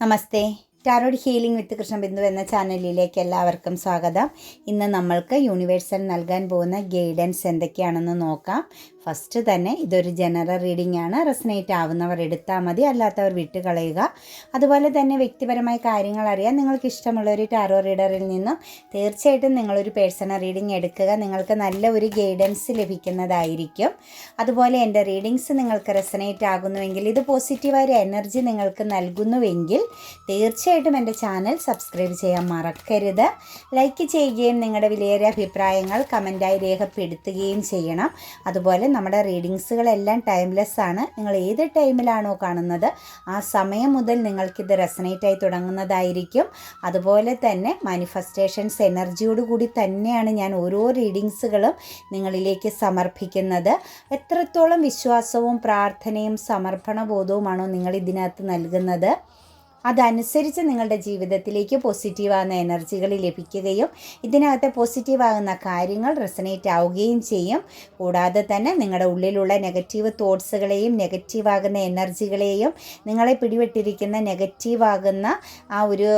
Namaste. Tarot healing with Krishnabindu എന്ന ചാനലിലേക്ക് എല്ലാവർക്കും സ്വാഗതം. ഇന്ന് നമ്മൾക്ക് യൂണിവേഴ്സൽ നൽകാൻ പോകുന്ന ഗൈഡൻസ് എന്തൊക്കെയാണെന്ന് നോക്കാം. ഫസ്റ്റ് തന്നെ ഇതൊരു ജനറൽ റീഡിംഗ് ആണ് റെസനേറ്റ് ആവുന്നവർ എടുത്താൽ മതി അല്ലാത്തവർ വിട്ട് കളയുക. അതുപോലെ തന്നെ വ്യക്തിപരമായ കാര്യങ്ങൾ അറിയാൻ നിങ്ങൾക്ക് ഇഷ്ടമുള്ള ഒരു ടാറോ റീഡറിൽ നിന്നും തീർച്ചയായിട്ടും നിങ്ങളൊരു പേഴ്സണൽ റീഡിംഗ് എടുക്കുക. നിങ്ങൾക്ക് നല്ല ഒരു ഗൈഡൻസ് ലഭിക്കുന്നതായിരിക്കും. അതുപോലെ എന്റെ റീഡിങ്സ് നിങ്ങൾക്ക് റെസനേറ്റ് ആകുന്നുവെങ്കിൽ ഇത് പോസിറ്റീവായ എനർജി നിങ്ങൾക്ക് നൽകുന്നുവെങ്കിൽ തീർച്ചയായിട്ടും എന്റെ ചാനൽ സബ്സ്ക്രൈബ് ചെയ്യാൻ മറക്കരുത്. ലൈക്ക് ചെയ്യുകയും നിങ്ങളുടെ വിലയേറിയ അഭിപ്രായങ്ങൾ കമന്റായി രേഖപ്പെടുത്തുകയും ചെയ്യണം. അതുപോലെ നമ്മുടെ റീഡിങ്സുകളെല്ലാം ടൈംലെസ് ആണ് നിങ്ങൾ ഏത് ടൈമിലാണോ കാണുന്നത് ആ സമയം മുതൽ നിങ്ങൾക്കിത് റെസനേറ്റ് ആയി തുടങ്ങുന്നതായിരിക്കും. അതുപോലെ തന്നെ മാനിഫെസ്റ്റേഷൻസ് എനർജിയോട് കൂടി തന്നെയാണ് ഞാൻ ഓരോ റീഡിങ്സുകളും നിങ്ങളിലേക്ക് സമർപ്പിക്കുന്നത്. എത്രത്തോളം വിശ്വാസവും പ്രാർത്ഥനയും സമർപ്പണ ബോധവുമാണോ നിങ്ങൾ ഇതിനകത്ത് നൽകുന്നത്. അതനുസരിച്ച് നിങ്ങളുടെ ജീവിതത്തിലേക്ക് പോസിറ്റീവാകുന്ന എനർജികൾ ലഭിക്കുകയും ഇതിനകത്തെ പോസിറ്റീവാകുന്ന കാര്യങ്ങൾ റെസനേറ്റ് ആവുകയും ചെയ്യും. കൂടാതെ തന്നെ നിങ്ങളുടെ ഉള്ളിലുള്ള നെഗറ്റീവ് തോട്ട്സുകളെയും നെഗറ്റീവാകുന്ന എനർജികളെയും നിങ്ങളെ പിടിപെട്ടിരിക്കുന്ന നെഗറ്റീവാകുന്ന ആ ഒരു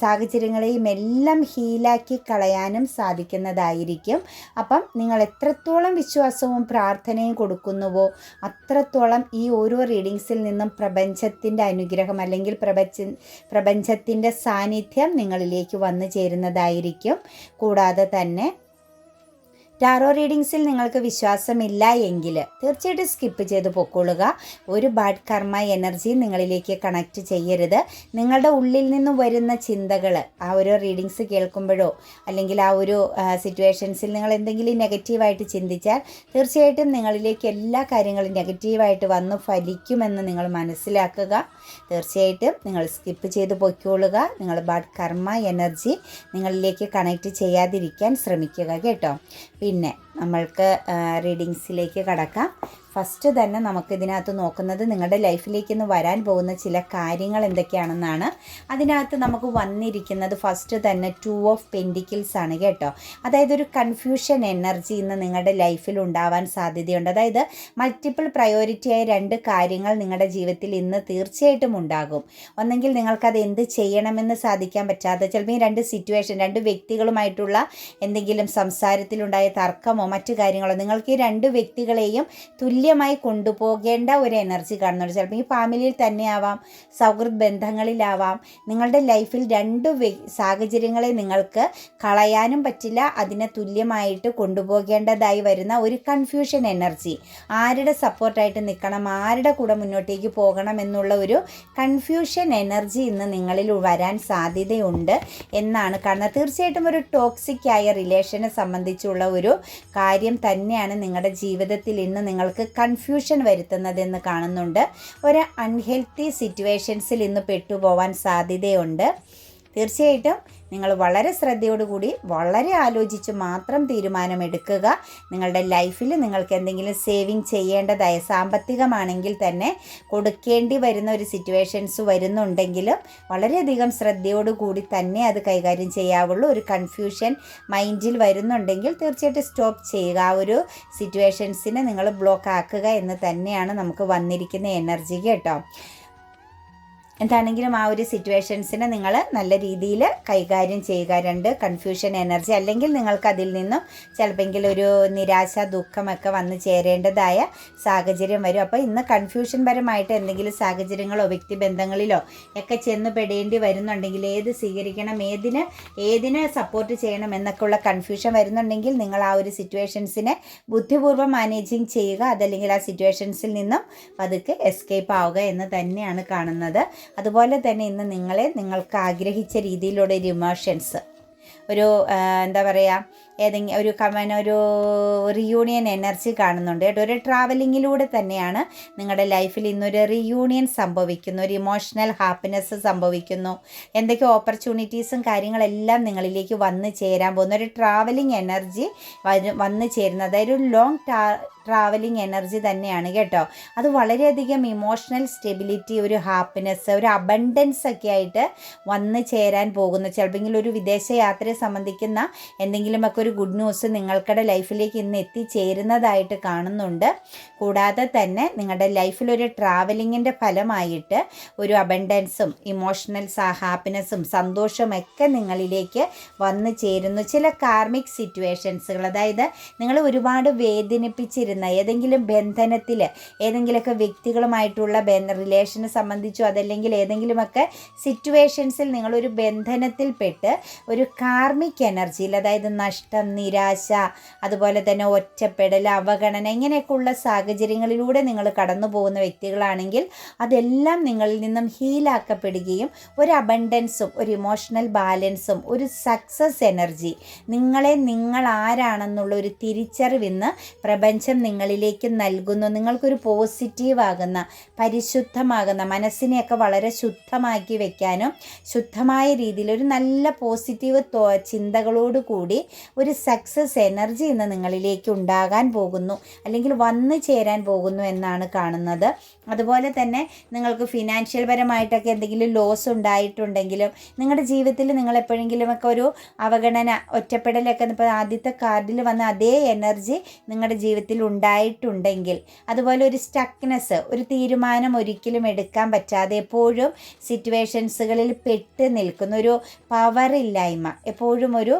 സാഹചര്യങ്ങളെയും എല്ലാം ഹീലാക്കി കളയാനും സാധിക്കുന്നതായിരിക്കും. അപ്പം നിങ്ങൾ എത്രത്തോളം വിശ്വാസവും പ്രാർത്ഥനയും കൊടുക്കുന്നുവോ അത്രത്തോളം ഈ ഓരോ റീഡിങ്സിൽ നിന്നും പ്രപഞ്ചത്തിന്റെ അനുഗ്രഹം അല്ലെങ്കിൽ പ്രപഞ്ച പ്രപഞ്ചത്തിന്റെ സാന്നിധ്യം നിങ്ങളിലേക്ക് വന്നു ചേരുന്നതായിരിക്കും. കൂടാതെ തന്നെ ടാറോ റീഡിങ്സിൽ നിങ്ങൾക്ക് വിശ്വാസമില്ല എങ്കിൽ തീർച്ചയായിട്ടും സ്കിപ്പ് ചെയ്ത് പൊക്കോളുക. ഒരു ബാഡ് കർമ്മ എനർജി നിങ്ങളിലേക്ക് കണക്ട് ചെയ്യരുത്. നിങ്ങളുടെ ഉള്ളിൽ നിന്ന് വരുന്ന ചിന്തകൾ ആ ഒരു റീഡിങ്സ് കേൾക്കുമ്പോഴോ അല്ലെങ്കിൽ ആ ഒരു സിറ്റുവേഷൻസിൽ നിങ്ങൾ എന്തെങ്കിലും നെഗറ്റീവായിട്ട് ചിന്തിച്ചാൽ തീർച്ചയായിട്ടും നിങ്ങളിലേക്ക് എല്ലാ കാര്യങ്ങളും നെഗറ്റീവായിട്ട് വന്ന് ഫലിക്കുമെന്ന് നിങ്ങൾ മനസ്സിലാക്കുക. തീർച്ചയായിട്ടും നിങ്ങൾ സ്കിപ്പ് ചെയ്ത് പൊയ്ക്കോളുക. നിങ്ങൾ ബാഡ് കർമ്മ എനർജി നിങ്ങളിലേക്ക് കണക്ട് ചെയ്യാതിരിക്കാൻ ശ്രമിക്കുക കേട്ടോ. പിന്നെ നമ്മൾക്ക് റീഡിങ്സിലേക്ക് കടക്കാം. ഫസ്റ്റ് തന്നെ നമുക്ക് ഇതിനകത്ത് നോക്കുന്നത് നിങ്ങളുടെ ലൈഫിലേക്ക് ഇന്ന് വരാൻ പോകുന്ന ചില കാര്യങ്ങൾ എന്തൊക്കെയാണെന്നാണ്. അതിനകത്ത് നമുക്ക് വന്നിരിക്കുന്നത് ഫസ്റ്റ് തന്നെ ടു ഓഫ് പെൻഡിക്കിൾസ് ആണ് കേട്ടോ. അതായത് ഒരു കൺഫ്യൂഷൻ എനർജി ഇന്ന് നിങ്ങളുടെ ലൈഫിൽ ഉണ്ടാവാൻ സാധ്യതയുണ്ട്. അതായത് മൾട്ടിപ്പിൾ പ്രയോറിറ്റിയായ രണ്ട് കാര്യങ്ങൾ നിങ്ങളുടെ ജീവിതത്തിൽ ഇന്ന് തീർച്ചയായിട്ടും ഉണ്ടാകും. ഒന്നെങ്കിൽ നിങ്ങൾക്കത് എന്ത് ചെയ്യണമെന്ന് സാധിക്കാൻ പറ്റാതെ ചിലപ്പോൾ ഈ രണ്ട് സിറ്റുവേഷൻ രണ്ട് വ്യക്തികളുമായിട്ടുള്ള എന്തെങ്കിലും സംസാരത്തിലുണ്ടായ തർക്കമോ മറ്റു കാര്യങ്ങളോ നിങ്ങൾക്ക് ഈ രണ്ട് വ്യക്തികളെയും തുല്യമായി കൊണ്ടുപോകേണ്ട ഒരു എനർജി കാണുന്നുണ്ട്. ചിലപ്പോൾ ഈ ഫാമിലിയിൽ തന്നെ ആവാം സൗഹൃദ ബന്ധങ്ങളിലാവാം നിങ്ങളുടെ ലൈഫിൽ രണ്ട് സാഹചര്യങ്ങളെ നിങ്ങൾക്ക് കളയാനും പറ്റില്ല അതിനെ തുല്യമായിട്ട് കൊണ്ടുപോകേണ്ടതായി വരുന്ന ഒരു കൺഫ്യൂഷൻ എനർജി ആരുടെ സപ്പോർട്ടായിട്ട് നിൽക്കണം ആരുടെ കൂടെ മുന്നോട്ടേക്ക് പോകണം എന്നുള്ള ഒരു കൺഫ്യൂഷൻ എനർജി ഇന്ന് നിങ്ങളിൽ വരാൻ സാധ്യതയുണ്ട് എന്നാണ് കാരണം തീർച്ചയായിട്ടും ഒരു ടോക്സിക് ആയ റിലേഷനെ സംബന്ധിച്ചുള്ള ഒരു കാര്യം തന്നെയാണ് നിങ്ങളുടെ ജീവിതത്തിൽ ഇന്ന് നിങ്ങൾക്ക് കൺഫ്യൂഷൻ വരുത്തുന്നതെന്ന് കാണുന്നുണ്ട്. ഒരു അൺഹെൽത്തി സിറ്റുവേഷൻസിൽ ഇന്ന് പെട്ടുപോവാൻ സാധ്യതയുണ്ട്. തീർച്ചയായിട്ടും നിങ്ങൾ വളരെ ശ്രദ്ധയോടുകൂടി വളരെ ആലോചിച്ച് മാത്രം തീരുമാനമെടുക്കുക. നിങ്ങളുടെ ലൈഫിൽ നിങ്ങൾക്ക് എന്തെങ്കിലും സേവിങ് ചെയ്യേണ്ടതായ സാമ്പത്തികമാണെങ്കിൽ തന്നെ കൊടുക്കേണ്ടി വരുന്ന ഒരു സിറ്റുവേഷൻസ് വരുന്നുണ്ടെങ്കിലും വളരെയധികം ശ്രദ്ധയോടുകൂടി തന്നെ അത് കൈകാര്യം ചെയ്യാവുള്ളൂ. ഒരു കൺഫ്യൂഷൻ മൈൻഡിൽ വരുന്നുണ്ടെങ്കിൽ തീർച്ചയായിട്ടും സ്റ്റോപ്പ് ചെയ്യുക. ആ ഒരു സിറ്റുവേഷൻസിനെ നിങ്ങൾ ബ്ലോക്ക് ആക്കുക എന്ന് തന്നെയാണ് നമുക്ക് വന്നിരിക്കുന്ന എനർജി കേട്ടോ. എന്താണെങ്കിലും ആ ഒരു സിറ്റുവേഷൻസിനെ നിങ്ങൾ നല്ല രീതിയിൽ കൈകാര്യം ചെയ്യുക. രണ്ട് കൺഫ്യൂഷൻ എനർജി അല്ലെങ്കിൽ നിങ്ങൾക്ക് അതിൽ നിന്നും ചിലപ്പോൾ ഒരു നിരാശ ദുഃഖമൊക്കെ വന്നു ചേരേണ്ടതായ സാഹചര്യം വരും. അപ്പോൾ ഇന്ന് കൺഫ്യൂഷൻ പരമായിട്ട് എന്തെങ്കിലും സാഹചര്യങ്ങളോ വ്യക്തിബന്ധങ്ങളിലോ ഒക്കെ ചെന്ന് പെടേണ്ടി വരുന്നുണ്ടെങ്കിൽ ഏത് സ്വീകരിക്കണം ഏതിന് ഏതിനെ സപ്പോർട്ട് ചെയ്യണം എന്നൊക്കെയുള്ള കൺഫ്യൂഷൻ വരുന്നുണ്ടെങ്കിൽ നിങ്ങൾ ആ ഒരു സിറ്റുവേഷൻസിനെ ബുദ്ധിപൂർവം മാനേജിങ് ചെയ്യുക. അതല്ലെങ്കിൽ ആ സിറ്റുവേഷൻസിൽ നിന്നും പതുക്കെ എസ്കേപ്പ് ആവുക എന്ന് തന്നെയാണ് കാണുന്നത്. അതുപോലെ തന്നെ ഇന്ന് നിങ്ങളെ നിങ്ങൾക്ക് ആഗ്രഹിച്ച രീതിയിലുള്ള ഒരു ഇമോഷൻസ് ഒരു എന്താ പറയുക ഏതെങ്കിലും ഒരു കമൻ ഒരു റിയൂണിയൻ എനർജി കാണുന്നുണ്ട് കേട്ടോ. ഒരു ട്രാവലിങ്ങിലൂടെ തന്നെയാണ് നിങ്ങളുടെ ലൈഫിൽ ഇന്നൊരു റിയൂണിയൻ സംഭവിക്കുന്നു ഒരു ഇമോഷണൽ ഹാപ്പിനെസ് സംഭവിക്കുന്നു. എന്തൊക്കെ ഓപ്പർച്യൂണിറ്റീസും കാര്യങ്ങളെല്ലാം നിങ്ങളിലേക്ക് വന്നു ചേരാൻ പോകുന്ന. ഒരു ട്രാവലിംഗ് എനർജി വന്നു ചേരുന്നത് അതായത് ഒരു ലോങ് ട്രാവലിംഗ് എനർജി തന്നെയാണ് കേട്ടോ. അത് വളരെയധികം ഇമോഷണൽ സ്റ്റെബിലിറ്റി ഒരു ഹാപ്പിനെസ് ഒരു അബണ്ടൻസ് ഒക്കെ ആയിട്ട് വന്നു ചേരാൻ പോകുന്നു. ചിലപ്പോൾ ഒരു വിദേശ യാത്രയെ സംബന്ധിക്കുന്ന എന്തെങ്കിലുമൊക്കെ ഒരു ഗുഡ് ന്യൂസ് നിങ്ങൾക്കടെ ലൈഫിലേക്ക് ഇന്ന് എത്തിച്ചേരുന്നതായിട്ട് കാണുന്നുണ്ട്. കൂടാതെ തന്നെ നിങ്ങളുടെ ലൈഫിൽ ഒരു ട്രാവലിങ്ങിന്റെ ഫലമായിട്ട് ഒരു അബണ്ടൻസും ഇമോഷണൽ ഹാപ്പിനെസ്സും സന്തോഷമൊക്കെ നിങ്ങളിലേക്ക് വന്നു ചേരുന്നു. ചില കാർമിക് സിറ്റുവേഷൻസുകൾ അതായത് നിങ്ങൾ ഒരുപാട് വേദനിപ്പിച്ചിരുന്ന ഏതെങ്കിലും ബന്ധനത്തിൽ ഏതെങ്കിലുമൊക്കെ വ്യക്തികളുമായിട്ടുള്ള ബന്ധ റിലേഷനെ സംബന്ധിച്ചോ അതല്ലെങ്കിൽ ഏതെങ്കിലുമൊക്കെ സിറ്റുവേഷൻസിൽ നിങ്ങളൊരു ബന്ധനത്തിൽപ്പെട്ട് ഒരു കാർമിക് എനർജിയിൽ അതായത് നഷ്ടം നിരാശ അതുപോലെ തന്നെ ഒറ്റപ്പെടൽ അവഗണന ഇങ്ങനെയൊക്കെയുള്ള സാഹചര്യങ്ങളിലൂടെ നിങ്ങൾ കടന്നു പോകുന്ന വ്യക്തികളാണെങ്കിൽ അതെല്ലാം നിങ്ങളിൽ നിന്നും ഹീലാക്കപ്പെടുകയും ഒരു അബണ്ടൻസും ഒരു ഇമോഷണൽ ബാലൻസും ഒരു സക്സസ് എനർജി നിങ്ങളെ നിങ്ങൾ ആരാണെന്നുള്ള ഒരു തിരിച്ചറിവിന്ന് പ്രപഞ്ചം നിങ്ങളിലേക്ക് നൽകുന്നു. നിങ്ങൾക്കൊരു പോസിറ്റീവ് ആകുന്ന പരിശുദ്ധമാകുന്ന മനസ്സിനെയൊക്കെ വളരെ ശുദ്ധമാക്കി വെക്കാനും ശുദ്ധമായ രീതിയിൽ ഒരു നല്ല പോസിറ്റീവ് ചിന്തകളോട് കൂടി ഒരു സക്സസ് എനർജി ഇന്ന് നിങ്ങളിലേക്ക് ഉണ്ടാകാൻ പോകുന്നു. അല്ലെങ്കിൽ വന്നു ചേരാൻ പോകുന്നു എന്നാണ് കാണുന്നത്. അതുപോലെ തന്നെ നിങ്ങൾക്ക് ഫിനാൻഷ്യൽ പരമായിട്ടൊക്കെ എന്തെങ്കിലും ലോസ് ഉണ്ടായിട്ടുണ്ടെങ്കിലും നിങ്ങളുടെ ജീവിതത്തിൽ നിങ്ങൾ എപ്പോഴെങ്കിലുമൊക്കെ ഒരു അവഗണന ഒറ്റപ്പെടലൊക്കെ ഇപ്പോൾ ആദ്യത്തെ കാർഡിൽ വന്ന അതേ എനർജി നിങ്ങളുടെ ജീവിതത്തിൽ ഉണ്ടായിട്ടുണ്ടെങ്കിൽ അതുപോലെ ഒരു സ്റ്റക്നെസ് ഒരു തീരുമാനം ഒരിക്കലും എടുക്കാൻ പറ്റാതെ എപ്പോഴും സിറ്റുവേഷൻസുകളിൽ പെട്ട് നിൽക്കുന്ന ഒരു പവറില്ലായ്മ എപ്പോഴും ഒരു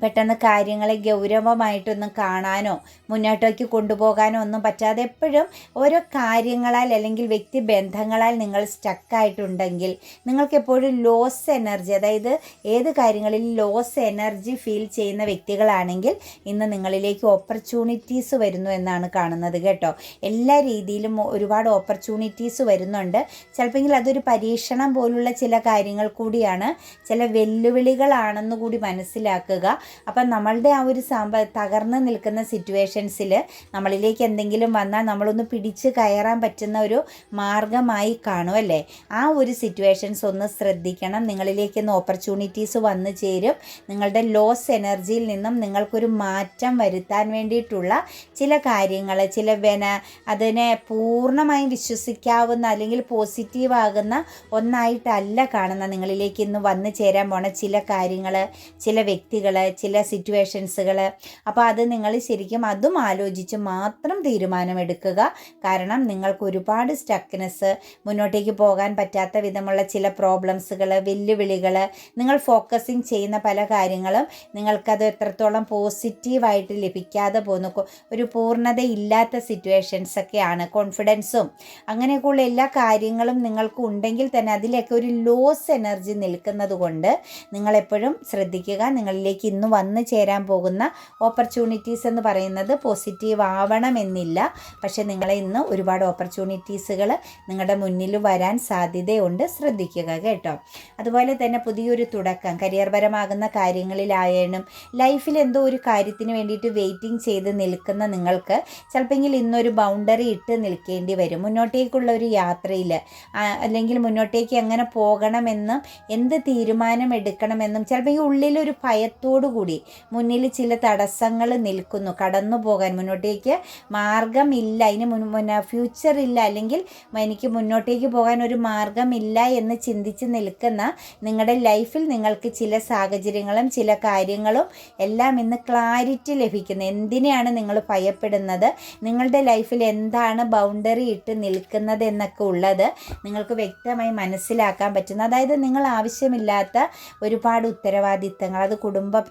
പെട്ടെന്ന് കാര്യങ്ങളെ ഗൗരവമായിട്ടൊന്നും കാണാനോ മുന്നോട്ടേക്ക് കൊണ്ടുപോകാനോ ഒന്നും പറ്റാതെ എപ്പോഴും ഓരോ കാര്യങ്ങളാൽ അല്ലെങ്കിൽ വ്യക്തി ബന്ധങ്ങളാൽ നിങ്ങൾ സ്റ്റക്കായിട്ടുണ്ടെങ്കിൽ നിങ്ങൾക്ക് എപ്പോഴും ലോസ് എനർജി അതായത് ഏത് കാര്യങ്ങളിൽ ലോസ് എനർജി ഫീൽ ചെയ്യുന്ന വ്യക്തികളാണെങ്കിൽ ഇന്ന് നിങ്ങളിലേക്ക് ഓപ്പർച്യൂണിറ്റീസ് വരുന്നു എന്നാണ് കാണുന്നത് കേട്ടോ. എല്ലാ രീതിയിലും ഒരുപാട് ഓപ്പർച്യൂണിറ്റീസ് വരുന്നുണ്ട്. ചിലപ്പോൾ അതൊരു പരീക്ഷണം പോലുള്ള ചില കാര്യങ്ങൾ കൂടിയാണ്. ചില വെല്ലുവിളികളാണെന്ന് കൂടി മനസ്സിലാക്കുക. അപ്പം നമ്മളുടെ ആ ഒരു സാമ്പ തകർന്ന് നിൽക്കുന്ന സിറ്റുവേഷൻസിൽ നമ്മളിലേക്ക് എന്തെങ്കിലും വന്നാൽ നമ്മളൊന്ന് പിടിച്ച് കയറാൻ പറ്റുന്ന ഒരു മാർഗമായി കാണും അല്ലേ? ആ ഒരു സിറ്റുവേഷൻസ് ഒന്ന് ശ്രദ്ധിക്കണം. നിങ്ങളിലേക്ക് ഒന്ന് ഓപ്പർച്യൂണിറ്റീസ് വന്നു ചേരും. നിങ്ങളുടെ ലോസ് എനർജിയിൽ നിന്നും നിങ്ങൾക്കൊരു മാറ്റം വരുത്താൻ വേണ്ടിയിട്ടുള്ള ചില കാര്യങ്ങൾ ചില വെന അതിനെ പൂർണമായും വിശ്വസിക്കാവുന്ന അല്ലെങ്കിൽ പോസിറ്റീവ് ആകുന്ന ഒന്നായിട്ടല്ല കാണുന്ന നിങ്ങളിലേക്ക് ഇന്ന് വന്നു ചേരാൻ പോണ ചില കാര്യങ്ങൾ ചില വ്യക്തികൾ ചില സിറ്റുവേഷൻസുകൾ അപ്പോൾ അത് നിങ്ങൾ ശരിക്കും അതും ആലോചിച്ച് മാത്രം തീരുമാനമെടുക്കുക. കാരണം നിങ്ങൾക്ക് ഒരുപാട് സ്റ്റക്നെസ് മുന്നോട്ടേക്ക് പോകാൻ പറ്റാത്ത വിധമുള്ള ചില പ്രോബ്ലംസുകൾ വെല്ലുവിളികൾ നിങ്ങൾ ഫോക്കസിങ് ചെയ്യുന്ന പല കാര്യങ്ങളും നിങ്ങൾക്കത് എത്രത്തോളം പോസിറ്റീവായിട്ട് ലഭിക്കാതെ പോകുന്നു. ഒരു പൂർണതയില്ലാത്ത സിറ്റുവേഷൻസൊക്കെയാണ് കോൺഫിഡൻസും അങ്ങനെയൊക്കെയുള്ള എല്ലാ കാര്യങ്ങളും നിങ്ങൾക്ക് ഉണ്ടെങ്കിൽ തന്നെ അതിലൊക്കെ ഒരു ലോസ് എനർജി നിൽക്കുന്നത് കൊണ്ട് നിങ്ങളെപ്പോഴും ശ്രദ്ധിക്കുക. നിങ്ങളിലേക്ക് ഇന്ന് വന്നു ചേരാൻ പോകുന്ന ഓപ്പർച്യൂണിറ്റീസ് എന്ന് പറയുന്നത് പോസിറ്റീവ് ആവണമെന്നില്ല. പക്ഷേ നിങ്ങളെ ഇന്ന് ഒരുപാട് ഓപ്പർച്യൂണിറ്റീസുകൾ നിങ്ങളുടെ മുന്നിൽ വരാൻ സാധ്യതയുണ്ട്. ശ്രദ്ധിക്കുക കേട്ടോ. അതുപോലെ തന്നെ പുതിയൊരു തുടക്കം കരിയർപരമാകുന്ന കാര്യങ്ങളിലായാലും ലൈഫിൽ എന്തോ ഒരു കാര്യത്തിന് വേണ്ടിയിട്ട് വെയിറ്റിംഗ് ചെയ്ത് നിൽക്കുന്ന നിങ്ങൾക്ക് ചിലപ്പോൾ ഇന്നൊരു ബൗണ്ടറി ഇട്ട് നിൽക്കേണ്ടി വരും. മുന്നോട്ടേക്കുള്ള ഒരു യാത്രയിൽ അല്ലെങ്കിൽ മുന്നോട്ടേക്ക് എങ്ങനെ പോകണമെന്നും എന്ത് തീരുമാനം എടുക്കണമെന്നും ചിലപ്പോൾ ഉള്ളിലൊരു ഭയത്തോടു കൂടി മുന്നിൽ ചില തടസ്സങ്ങൾ നിൽക്കുന്നു. കടന്നു പോകാൻ മുന്നോട്ടേക്ക് മാർഗമില്ല. അതിന് മുൻ ഫ്യൂച്ചർ ഇല്ല. അല്ലെങ്കിൽ എനിക്ക് മുന്നോട്ടേക്ക് പോകാൻ ഒരു മാർഗമില്ല എന്ന് ചിന്തിച്ച് നിൽക്കുന്ന നിങ്ങളുടെ ലൈഫിൽ നിങ്ങൾക്ക് ചില സാഹചര്യങ്ങളും ചില കാര്യങ്ങളും എല്ലാം ഇന്ന് ക്ലാരിറ്റി ലഭിക്കുന്നു. എന്തിനെയാണ് നിങ്ങൾ ഭയപ്പെടുന്നത്? നിങ്ങളുടെ ലൈഫിൽ എന്താണ് ബൗണ്ടറി ഇട്ട് നിൽക്കുന്നത് എന്നൊക്കെ ഉള്ളത് നിങ്ങൾക്ക് വ്യക്തമായി മനസ്സിലാക്കാൻ പറ്റുന്നു. അതായത് നിങ്ങൾ ആവശ്യമില്ലാത്ത ഒരുപാട് ഉത്തരവാദിത്തങ്ങൾ. അത്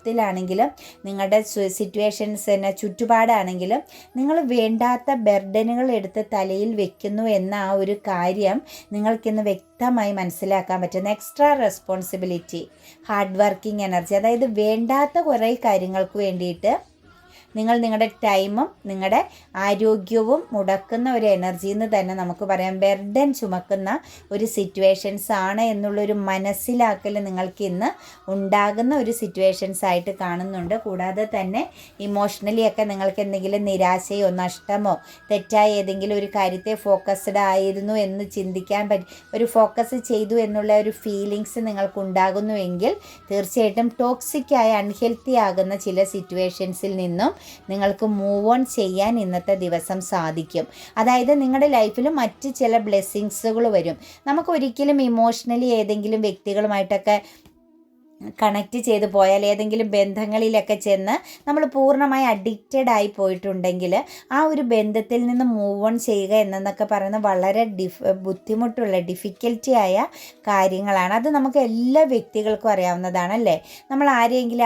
കുടുംബത്തിലാണെങ്കിലും നിങ്ങളുടെ സിറ്റുവേഷൻസ് തന്നെ ചുറ്റുപാടാണെങ്കിലും നിങ്ങൾ വേണ്ടാത്ത ബർഡനുകൾ എടുത്ത് തലയിൽ വെക്കുന്നു എന്ന ആ ഒരു കാര്യം നിങ്ങൾക്കിന്ന് വ്യക്തമായി മനസ്സിലാക്കാൻ പറ്റുന്ന extra responsibility hard working energy അതായത് വേണ്ടാത്ത കുറേ കാര്യങ്ങൾക്ക് വേണ്ടിയിട്ട് നിങ്ങൾ നിങ്ങളുടെ ടൈമും നിങ്ങളുടെ ആരോഗ്യവും മുടക്കുന്ന ഒരു എനർജി എന്ന് തന്നെ നമുക്ക് പറയാം. ബെർഡൻ ചുമക്കുന്ന ഒരു സിറ്റുവേഷൻസ് ആണ് എന്നുള്ളൊരു മനസ്സിലാക്കൽ നിങ്ങൾക്ക് ഇന്ന് ഉണ്ടാകുന്ന ഒരു സിറ്റുവേഷൻസ് ആയിട്ട് കാണുന്നുണ്ട്. കൂടാതെ തന്നെ ഇമോഷണലി ഒക്കെ നിങ്ങൾക്ക് എന്തെങ്കിലും നിരാശയോ നഷ്ടമോ തെറ്റായ ഏതെങ്കിലും ഒരു കാര്യത്തെ ഫോക്കസ്ഡ് ആയിരുന്നു എന്ന് ചിന്തിക്കാൻ പറ്റി ഒരു ഫോക്കസ് ചെയ്തു എന്നുള്ള ഒരു ഫീലിങ്സ് നിങ്ങൾക്ക് ഉണ്ടാകുന്നുവെങ്കിൽ തീർച്ചയായിട്ടും ടോക്സിക്കായ അൺഹെൽത്തി ആകുന്ന ചില സിറ്റുവേഷൻസിൽ നിന്നും നിങ്ങൾക്ക് മൂവ് ഓൺ ചെയ്യാൻ ഇന്നത്തെ ദിവസം സാധിക്കും. അതായത് നിങ്ങളുടെ ലൈഫിൽ മറ്റ് ചില ബ്ലെസ്സിങ്സുകൾ വരും. നമുക്ക് ഒരിക്കലും ഇമോഷണലി ഏതെങ്കിലും വ്യക്തികളുമായിട്ടൊക്കെ കണക്റ്റ് ചെയ്ത് പോയാൽ ഏതെങ്കിലും ബന്ധങ്ങളിലൊക്കെ ചെന്ന് നമ്മൾ പൂർണമായി അഡിക്റ്റഡ് ആയി പോയിട്ടുണ്ടെങ്കിൽ ആ ഒരു ബന്ധത്തിൽ നിന്ന് മൂവ് ഓൺ ചെയ്യുക എന്നൊക്കെ പറയുന്നത് വളരെ ഡിഫ് ബുദ്ധിമുട്ടുള്ള ഡിഫിക്കൽറ്റി ആയ കാര്യങ്ങളാണ്. അത് നമുക്ക് എല്ലാ വ്യക്തികൾക്കും അറിയാവുന്നതാണ് അല്ലേ? നമ്മൾ ആരെയെങ്കിലും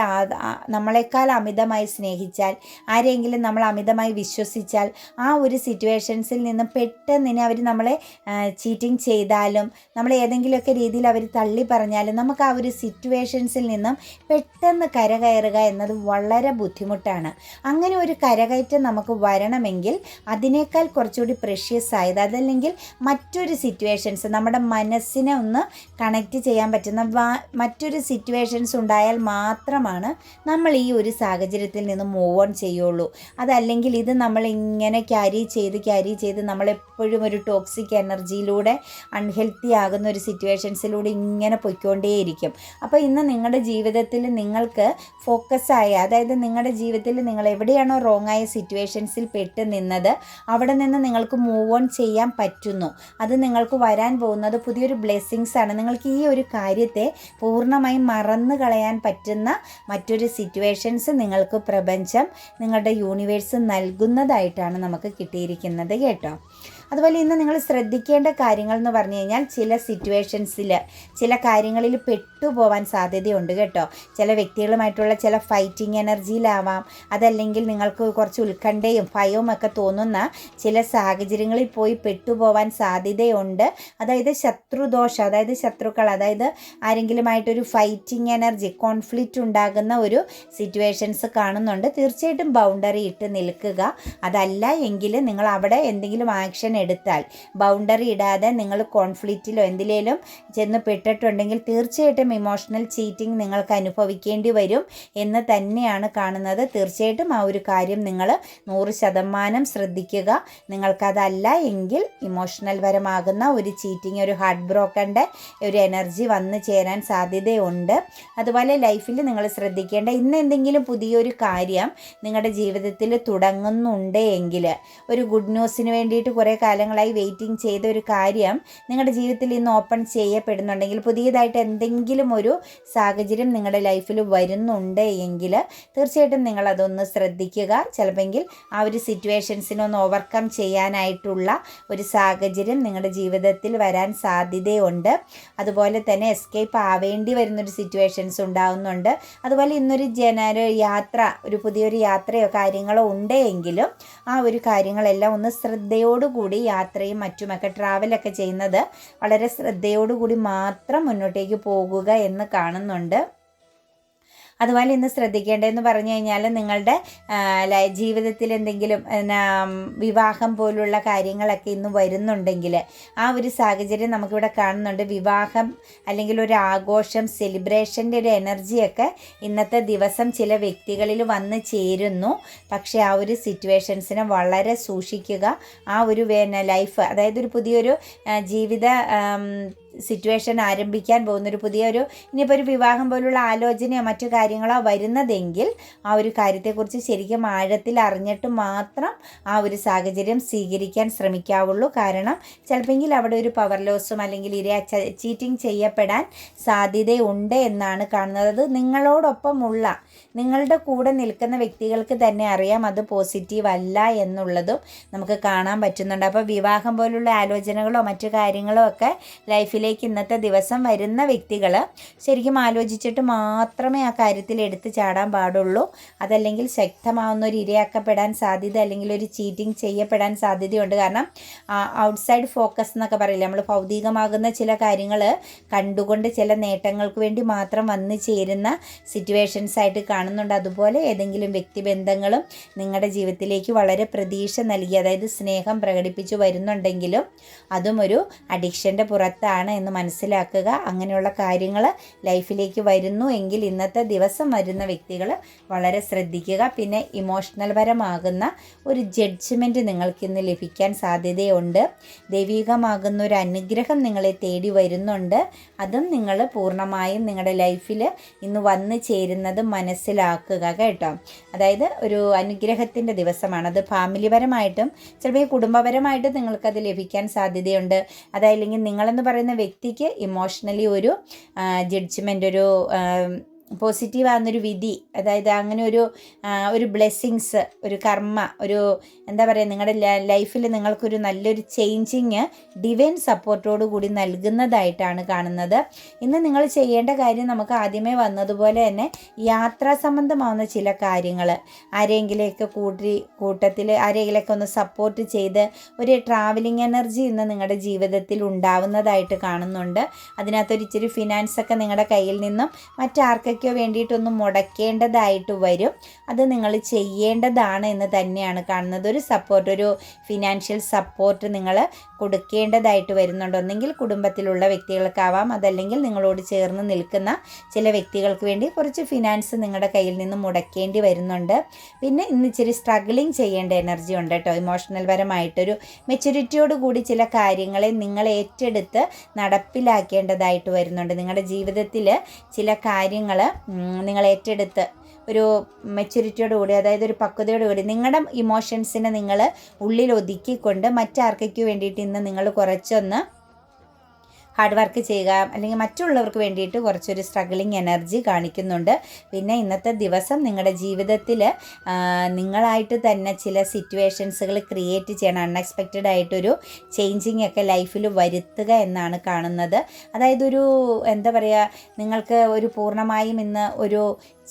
നമ്മളെക്കാൾ അമിതമായി സ്നേഹിച്ചാൽ ആരെയെങ്കിലും നമ്മൾ അമിതമായി വിശ്വസിച്ചാൽ ആ ഒരു സിറ്റുവേഷൻസിൽ നിന്ന് പെട്ടെന്ന് അവർ നമ്മളെ ചീറ്റിംഗ് ചെയ്താലും നമ്മൾ ഏതെങ്കിലുമൊക്കെ രീതിയിൽ അവർ തള്ളി പറഞ്ഞാലും നമുക്ക് ആ ഒരു സിറ്റുവേഷൻസിൽ നിന്നും പെട്ടെന്ന് കരകയറുക എന്നത് വളരെ ബുദ്ധിമുട്ടാണ്. അങ്ങനെ ഒരു കരകയറ്റം നമുക്ക് വരണമെങ്കിൽ അതിനേക്കാൾ കുറച്ചുകൂടി പ്രഷ്യസ് ആയത് അതല്ലെങ്കിൽ മറ്റൊരു സിറ്റുവേഷൻസ് നമ്മുടെ മനസ്സിനെ ഒന്ന് കണക്റ്റ് ചെയ്യാൻ പറ്റുന്ന മറ്റൊരു സിറ്റുവേഷൻസ് ഉണ്ടായാൽ മാത്രമാണ് നമ്മൾ ഈ ഒരു സാഹചര്യത്തിൽ നിന്ന് മൂവ് ഓൺ ചെയ്യുള്ളൂ. അതല്ലെങ്കിൽ ഇത് നമ്മൾ ഇങ്ങനെ ക്യാരി ചെയ്ത് ക്യാരി ചെയ്ത് നമ്മളെപ്പോഴും ഒരു ടോക്സിക് എനർജിയിലൂടെ അൺഹെൽത്തി ആകുന്ന ഒരു സിറ്റുവേഷൻസിലൂടെ ഇങ്ങനെ പൊയ്ക്കൊണ്ടേയിരിക്കും. അപ്പോൾ ഇന്ന് നിങ്ങളുടെ ജീവിതത്തിൽ നിങ്ങൾക്ക് ഫോക്കസ് ആയ അതായത് നിങ്ങളുടെ ജീവിതത്തിൽ നിങ്ങൾ എവിടെയാണോ റോങ് ആയ സിറ്റുവേഷൻസിൽ പെട്ട് നിന്നത് അവിടെ നിന്ന് നിങ്ങൾക്ക് മൂവ് ഓൺ ചെയ്യാൻ പറ്റുന്നു. അത് നിങ്ങൾക്ക് വരാൻ പോകുന്നത് പുതിയൊരു ബ്ലെസ്സിങ്സ് ആണ്. നിങ്ങൾക്ക് ഈ ഒരു കാര്യത്തെ പൂർണമായും മറന്നു കളയാൻ പറ്റുന്ന മറ്റൊരു സിറ്റുവേഷൻസ് നിങ്ങൾക്ക് പ്രപഞ്ചം നിങ്ങളുടെ യൂണിവേഴ്സ് നൽകുന്നതായിട്ടാണ് നമുക്ക് കിട്ടിയിരിക്കുന്നത് കേട്ടോ. അതുപോലെ ഇന്ന് നിങ്ങൾ ശ്രദ്ധിക്കേണ്ട കാര്യങ്ങൾ എന്ന് പറഞ്ഞു കഴിഞ്ഞാൽ ചില സിറ്റുവേഷൻസിൽ ചില കാര്യങ്ങളിൽ പെട്ടുപോവാൻ സാധ്യതയുണ്ട് കേട്ടോ. ചില വ്യക്തികളുമായിട്ടുള്ള ചില ഫൈറ്റിംഗ് എനർജിയിലാവാം അതല്ലെങ്കിൽ നിങ്ങൾക്ക് കുറച്ച് ഉത്കണ്ഠയും ഭയവും ഒക്കെ തോന്നുന്ന ചില സാഹചര്യങ്ങളിൽ പോയി പെട്ടുപോവാൻ സാധ്യതയുണ്ട്. അതായത് ശത്രുദോഷം അതായത് ശത്രുക്കൾ അതായത് ആരെങ്കിലുമായിട്ടൊരു ഫൈറ്റിംഗ് എനർജി കോൺഫ്ലിക്റ്റ് ഉണ്ടാകുന്ന ഒരു സിറ്റുവേഷൻസ് കാണുന്നുണ്ട്. തീർച്ചയായിട്ടും ബൗണ്ടറി ഇട്ട് നിൽക്കുക. അതല്ല എങ്കിൽ നിങ്ങൾ അവിടെ എന്തെങ്കിലും ആക്ഷൻ എടുത്താൽ. ബൗണ്ടറി ഇടാതെ നിങ്ങൾ കോൺഫ്ലിക്റ്റിലോ എന്തിലേലും ചെന്ന് പെട്ടിട്ടുണ്ടെങ്കിൽ തീർച്ചയായിട്ടും ഇമോഷണൽ ചീറ്റിംഗ് നിങ്ങൾക്ക് അനുഭവിക്കേണ്ടി വരും എന്ന് തന്നെയാണ് കാണുന്നത്. തീർച്ചയായിട്ടും ആ ഒരു കാര്യം നിങ്ങൾ നൂറ് ശതമാനം ശ്രദ്ധിക്കുക. നിങ്ങൾക്കതല്ല എങ്കിൽ ഇമോഷണൽ പരമാകുന്ന ഒരു ചീറ്റിംഗ് ഒരു ഹാർട്ട് ബ്രോക്കന്റെ ഒരു എനർജി വന്നു ചേരാൻ സാധ്യതയുണ്ട്. അതുപോലെ ലൈഫിൽ നിങ്ങൾ ശ്രദ്ധിക്കേണ്ട ഇന്ന് എന്തെങ്കിലും പുതിയൊരു കാര്യം നിങ്ങളുടെ ജീവിതത്തിൽ തുടങ്ങുന്നുണ്ട് എങ്കിൽ ഒരു ഗുഡ് ന്യൂസിന് വേണ്ടിയിട്ട് കുറേ കാലങ്ങളായി വെയിറ്റിംഗ് ചെയ്ത ഒരു കാര്യം നിങ്ങളുടെ ജീവിതത്തിൽ ഇന്ന് ഓപ്പൺ ചെയ്യപ്പെടുന്നുണ്ടെങ്കിൽ പുതിയതായിട്ട് എന്തെങ്കിലും ഒരു സാഹചര്യം നിങ്ങളുടെ ലൈഫിൽ വരുന്നുണ്ട് എങ്കിൽ തീർച്ചയായിട്ടും നിങ്ങളതൊന്ന് ശ്രദ്ധിക്കുക. ചിലപ്പോൾ ആ ഒരു സിറ്റുവേഷൻസിനെ ഒന്ന് ഓവർകം ചെയ്യാനായിട്ടുള്ള ഒരു സാഹചര്യം നിങ്ങളുടെ ജീവിതത്തിൽ വരാൻ സാധ്യതയുണ്ട്. അതുപോലെ തന്നെ എസ്കേപ്പ് ആവേണ്ടി വരുന്നൊരു സിറ്റുവേഷൻസ് ഉണ്ടാകുന്നുണ്ട് അതുപോലെ ഇന്നൊരു ജന യാത്ര ഒരു പുതിയൊരു യാത്രയോ കാര്യങ്ങളോ ഉണ്ട് എങ്കിലും ആ ഒരു കാര്യങ്ങളെല്ലാം ഒന്ന് ശ്രദ്ധയോടുകൂടി യാത്രയും മറ്റുമൊക്കെ ട്രാവലൊക്കെ ചെയ്യുന്നത് വളരെ ശ്രദ്ധയോടുകൂടി മാത്രം മുന്നോട്ടേക്ക് പോകുക എന്ന് കാണുന്നുണ്ട്. അതുപോലെ ഇന്ന് ശ്രദ്ധിക്കേണ്ടതെന്ന് പറഞ്ഞു കഴിഞ്ഞാൽ നിങ്ങളുടെ ജീവിതത്തിൽ എന്തെങ്കിലും വിവാഹം പോലുള്ള കാര്യങ്ങളൊക്കെ ഇന്ന് വരുന്നുണ്ടെങ്കിൽ ആ ഒരു സാഹചര്യം നമുക്കിവിടെ കാണുന്നുണ്ട്. വിവാഹം അല്ലെങ്കിൽ ഒരു ആഘോഷം സെലിബ്രേഷന്റെ ഒരു എനർജിയൊക്കെ ഇന്നത്തെ ദിവസം ചില വ്യക്തികളിൽ വന്ന് ചേരുന്നു. പക്ഷേ ആ ഒരു സിറ്റുവേഷൻസിനെ വളരെ സൂക്ഷിക്കുക ആ ഒരു ലൈഫ് അതായത് ഒരു പുതിയൊരു ജീവിത സിറ്റുവേഷൻ ആരംഭിക്കാൻ പോകുന്നൊരു പുതിയൊരു ഇനിയിപ്പോൾ ഒരു വിവാഹം പോലുള്ള ആലോചനയോ മറ്റു കാര്യങ്ങളോ വരുന്നതെങ്കിൽ ആ ഒരു കാര്യത്തെക്കുറിച്ച് ശരിക്കും ആഴത്തിൽ അറിഞ്ഞിട്ട് മാത്രം ആ ഒരു സാഹചര്യം സ്വീകരിക്കാൻ ശ്രമിക്കാവുള്ളൂ. കാരണം ചിലപ്പോൾ അവിടെ ഒരു പവർ ലോസും അല്ലെങ്കിൽ ഇര ചീറ്റിംഗ് ചെയ്യപ്പെടാൻ സാധ്യതയുണ്ട് എന്നാണ് കാണുന്നത്. അത് നിങ്ങളോടൊപ്പമുള്ള നിങ്ങളുടെ കൂടെ നിൽക്കുന്ന വ്യക്തികൾക്ക് തന്നെ അറിയാം അത് പോസിറ്റീവ് അല്ല എന്നുള്ളതും നമുക്ക് കാണാൻ പറ്റുന്നുണ്ട്. അപ്പോൾ വിവാഹം പോലുള്ള ആലോചനകളോ മറ്റു കാര്യങ്ങളോ ഒക്കെ ലൈഫിലേക്ക് ഇന്നത്തെ ദിവസം വരുന്ന വ്യക്തികൾ ശരിക്കും ആലോചിച്ചിട്ട് മാത്രമേ ആ കാര്യത്തിൽ എടുത്തു ചാടാൻ പാടുള്ളൂ. അതല്ലെങ്കിൽ ശക്തമാവുന്ന ഒരു ഇരയാക്കപ്പെടാൻ സാധ്യത അല്ലെങ്കിൽ ഒരു ചീറ്റിംഗ് ചെയ്യപ്പെടാൻ സാധ്യതയുണ്ട്. കാരണം ഔട്ട്സൈഡ് ഫോക്കസ് എന്നൊക്കെ പറയില്ല? നമ്മൾ ഭൗതികമാകുന്ന ചില കാര്യങ്ങൾ കണ്ടുകൊണ്ട് ചില നേട്ടങ്ങൾക്ക് വേണ്ടി മാത്രം വന്നു ചേരുന്ന സിറ്റുവേഷൻസ് ആയിട്ട് കാണുന്നുണ്ട്. അതുപോലെ ഏതെങ്കിലും വ്യക്തിബന്ധങ്ങളും നിങ്ങളുടെ ജീവിതത്തിലേക്ക് വളരെ പ്രതീക്ഷ നൽകി അതായത് സ്നേഹം പ്രകടിപ്പിച്ചു വരുന്നുണ്ടെങ്കിലും അതും ഒരു അഡിക്ഷന്റെ പുറത്താണ് എന്ന് മനസ്സിലാക്കുക. അങ്ങനെയുള്ള കാര്യങ്ങൾ ലൈഫിലേക്ക് വരുന്നു എങ്കിൽ ഇന്നത്തെ ദിവസം വരുന്ന വ്യക്തികൾ വളരെ ശ്രദ്ധിക്കുക. പിന്നെ ഇമോഷണൽ പരമാകുന്ന ഒരു ജഡ്ജ്മെന്റ് നിങ്ങൾക്കിന്ന് ലഭിക്കാൻ സാധ്യതയുണ്ട്. ദൈവികമാകുന്ന ഒരു അനുഗ്രഹം നിങ്ങളെ തേടി വരുന്നുണ്ട്. അതും നിങ്ങൾ പൂർണമായും നിങ്ങളുടെ ലൈഫിൽ ഇന്ന് വന്നു ചേരുന്നത് മനസ്സിലാക്കുക കേട്ടോ. അതായത് ഒരു അനുഗ്രഹത്തിന്റെ ദിവസമാണ്. അത് ഫാമിലിപരമായിട്ടും ചിലപ്പോൾ കുടുംബപരമായിട്ടും നിങ്ങൾക്കത് ലഭിക്കാൻ സാധ്യതയുണ്ട്. അതായില്ലെങ്കിൽ നിങ്ങളെന്ന് പറയുന്ന വ്യക്തിക്ക് ഇമോഷണലി ഒരു ജഡ്ജ്മെന്റ് ഒരു പോസിറ്റീവ് ആകുന്നൊരു വിധി അതായത് അങ്ങനെ ഒരു ഒരു ബ്ലെസ്സിങ്സ് ഒരു കർമ്മ ഒരു എന്താ പറയുക നിങ്ങളുടെ ലൈഫിൽ നിങ്ങൾക്കൊരു നല്ലൊരു ചേഞ്ചിങ് ഡിവൈൻ സപ്പോർട്ടോടു കൂടി നൽകുന്നതായിട്ടാണ് കാണുന്നത്. ഇന്ന് നിങ്ങൾ ചെയ്യേണ്ട കാര്യം നമുക്ക് ആദ്യമേ വന്നതുപോലെ തന്നെ യാത്രാ സംബന്ധമാവുന്ന ചില കാര്യങ്ങൾ ആരെങ്കിലെയൊക്കെ കൂട്ടി കൂട്ടത്തിൽ ആരെങ്കിലൊക്കെ ഒന്ന് സപ്പോർട്ട് ചെയ്ത് ഒരു ട്രാവലിംഗ് എനർജി ഇന്ന് നിങ്ങളുടെ ജീവിതത്തിൽ ഉണ്ടാവുന്നതായിട്ട് കാണുന്നുണ്ട്. അതിനകത്തൊരു ഇച്ചിരി ഫിനാൻസ് ഒക്കെ നിങ്ങളുടെ കയ്യിൽ നിന്നും മറ്റാർക്കൊക്കെയോ വേണ്ടിയിട്ടൊന്ന് മുടക്കേണ്ടതായിട്ട് വരും. അത് നിങ്ങൾ ചെയ്യേണ്ടതാണ് എന്ന് തന്നെയാണ് കാണുന്നത്. ഒരു സപ്പോർട്ട് ഒരു ഫിനാൻഷ്യൽ സപ്പോർട്ട് നിങ്ങൾ കൊടുക്കേണ്ടതായിട്ട് വരുന്നുണ്ട്. ഒന്നെങ്കിൽ കുടുംബത്തിലുള്ള വ്യക്തികൾക്കാവാം. അതല്ലെങ്കിൽ നിങ്ങളോട് ചേർന്ന് നിൽക്കുന്ന ചില വ്യക്തികൾക്ക് വേണ്ടി കുറച്ച് ഫിനാൻസ് നിങ്ങളുടെ കയ്യിൽ നിന്ന് മുടക്കേണ്ടി വരുന്നുണ്ട്. പിന്നെ ഇന്ന് ഇച്ചിരി സ്ട്രഗ്ലിങ് ചെയ്യേണ്ട എനർജി ഉണ്ട് കേട്ടോ. ഇമോഷണൽ പരമായിട്ടൊരു മെച്യൂരിറ്റിയോട് കൂടി ചില കാര്യങ്ങളെ നിങ്ങൾ ഏറ്റെടുത്ത് നടപ്പിലാക്കേണ്ടതായിട്ട് വരുന്നുണ്ട്. നിങ്ങളുടെ ജീവിതത്തിൽ ചില കാര്യങ്ങൾ നിങ്ങൾ ഏറ്റെടുത്ത് ഒരു മെച്യൂരിറ്റിയോട് കൂടി അതായത് ഒരു പക്വതയോട് കൂടി നിങ്ങളുടെ ഇമോഷൻസിനെ നിങ്ങൾ ഉള്ളിൽ ഒതുക്കിക്കൊണ്ട് മറ്റാർക്കൊക്കെ വേണ്ടിയിട്ട് ഇന്ന് നിങ്ങൾ കുറച്ചൊന്ന് ഹാർഡ് വർക്ക് ചെയ്യുക അല്ലെങ്കിൽ മറ്റുള്ളവർക്ക് വേണ്ടിയിട്ട് കുറച്ചൊരു സ്ട്രഗിളിങ് എനർജി കാണിക്കുന്നുണ്ട്. പിന്നെ ഇന്നത്തെ ദിവസം നിങ്ങളുടെ ജീവിതത്തിൽ നിങ്ങളായിട്ട് തന്നെ ചില സിറ്റുവേഷൻസുകൾ ക്രിയേറ്റ് ചെയ്യണം. അൺഎക്സ്പെക്റ്റഡ് ആയിട്ടൊരു ചേഞ്ചിങ് ഒക്കെ ലൈഫിൽ വരുത്തുക എന്നാണ് കാണുന്നത്. അതായത് ഒരു എന്താ പറയുക നിങ്ങൾക്ക് ഒരു പൂർണമായും ഇന്ന് ഒരു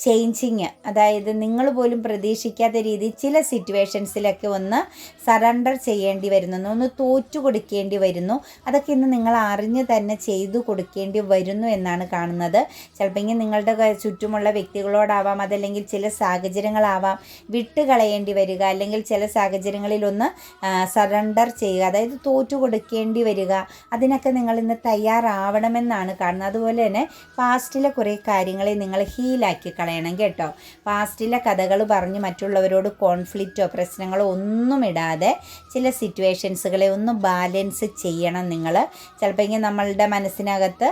ചേഞ്ചിങ് അതായത് നിങ്ങൾ പോലും പ്രതീക്ഷിക്കാത്ത രീതിയിൽ ചില സിറ്റുവേഷൻസിലൊക്കെ ഒന്ന് സറണ്ടർ ചെയ്യേണ്ടി വരുന്നു. ഒന്ന് തോറ്റു കൊടുക്കേണ്ടി വരുന്നു. അതൊക്കെ ഇന്ന് നിങ്ങൾ അറിഞ്ഞ് തന്നെ ചെയ്തു കൊടുക്കേണ്ടി വരുന്നു എന്നാണ് കാണുന്നത്. ചിലപ്പോൾ നിങ്ങളുടെ ചുറ്റുമുള്ള വ്യക്തികളോടാവാം അതല്ലെങ്കിൽ ചില സാഹചര്യങ്ങളാവാം വിട്ടുകളയേണ്ടി വരിക അല്ലെങ്കിൽ ചില സാഹചര്യങ്ങളിലൊന്ന് സറണ്ടർ ചെയ്യുക അതായത് തോറ്റു കൊടുക്കേണ്ടി വരിക അതിനൊക്കെ നിങ്ങൾ ഇന്ന് തയ്യാറാവണമെന്നാണ് കാണുന്നത്. അതുപോലെ തന്നെ പാസ്റ്റിലെ കുറേ കാര്യങ്ങളെ നിങ്ങൾ ഹീലാക്കി കളയണം കേട്ടോ. പാസ്റ്റിലെ കഥകൾ പറഞ്ഞ് മറ്റുള്ളവരോട് കോൺഫ്ലിക്റ്റോ പ്രശ്നങ്ങളോ ഒന്നും ഇടാതെ ചില സിറ്റുവേഷൻസുകളെ ഒന്ന് ബാലൻസ് ചെയ്യണം നിങ്ങൾ ചിലപ്പോൾ ഇങ്ങനെ നമ്മളുടെ മനസ്സിനകത്ത്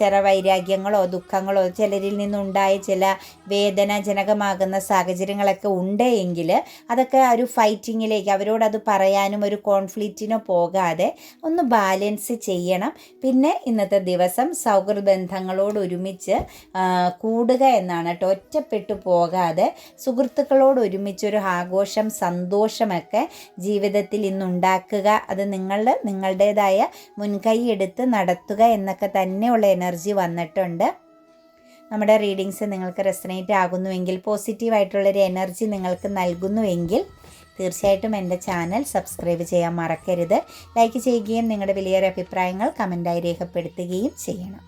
ചില വൈരാഗ്യങ്ങളോ ദുഃഖങ്ങളോ ചിലരിൽ നിന്നുണ്ടായ ചില വേദനാജനകമാകുന്ന സാഹചര്യങ്ങളൊക്കെ ഉണ്ട് എങ്കിൽ അതൊക്കെ ഒരു ഫൈറ്റിങ്ങിലേക്ക് അവരോടത് പറയാനും ഒരു കോൺഫ്ലിക്റ്റിനോ പോകാതെ ഒന്ന് ബാലൻസ് ചെയ്യണം. പിന്നെ ഇന്നത്തെ ദിവസം സൗഹൃദ ബന്ധങ്ങളോട് ഒരുമിച്ച് കൂടുക എന്നാണ് കേട്ടോ. ഒറ്റപ്പെട്ടു പോകാതെ സുഹൃത്തുക്കളോട് ഒരുമിച്ചൊരു ആഘോഷം സന്തോഷമൊക്കെ ജീവിതത്തിൽ ഇന്നുണ്ടാക്കുക. അത് നിങ്ങൾ നിങ്ങളുടേതായ മുൻകൈ എടുത്ത് നടത്തുക എന്നൊക്കെ തന്നെയുള്ള എനർജി വന്നിട്ടുണ്ട്. നമ്മുടെ റീഡിങ്സ് നിങ്ങൾക്ക് റെസനേറ്റ് ആകുന്നുവെങ്കിൽ പോസിറ്റീവായിട്ടുള്ളൊരു എനർജി നിങ്ങൾക്ക് നൽകുന്നുവെങ്കിൽ തീർച്ചയായിട്ടും എന്റെ ചാനൽ സബ്സ്ക്രൈബ് ചെയ്യാൻ മറക്കരുത്. ലൈക്ക് ചെയ്യുകയും നിങ്ങളുടെ വലിയൊരു അഭിപ്രായങ്ങൾ കമന്റായി രേഖപ്പെടുത്തുകയും ചെയ്യണം.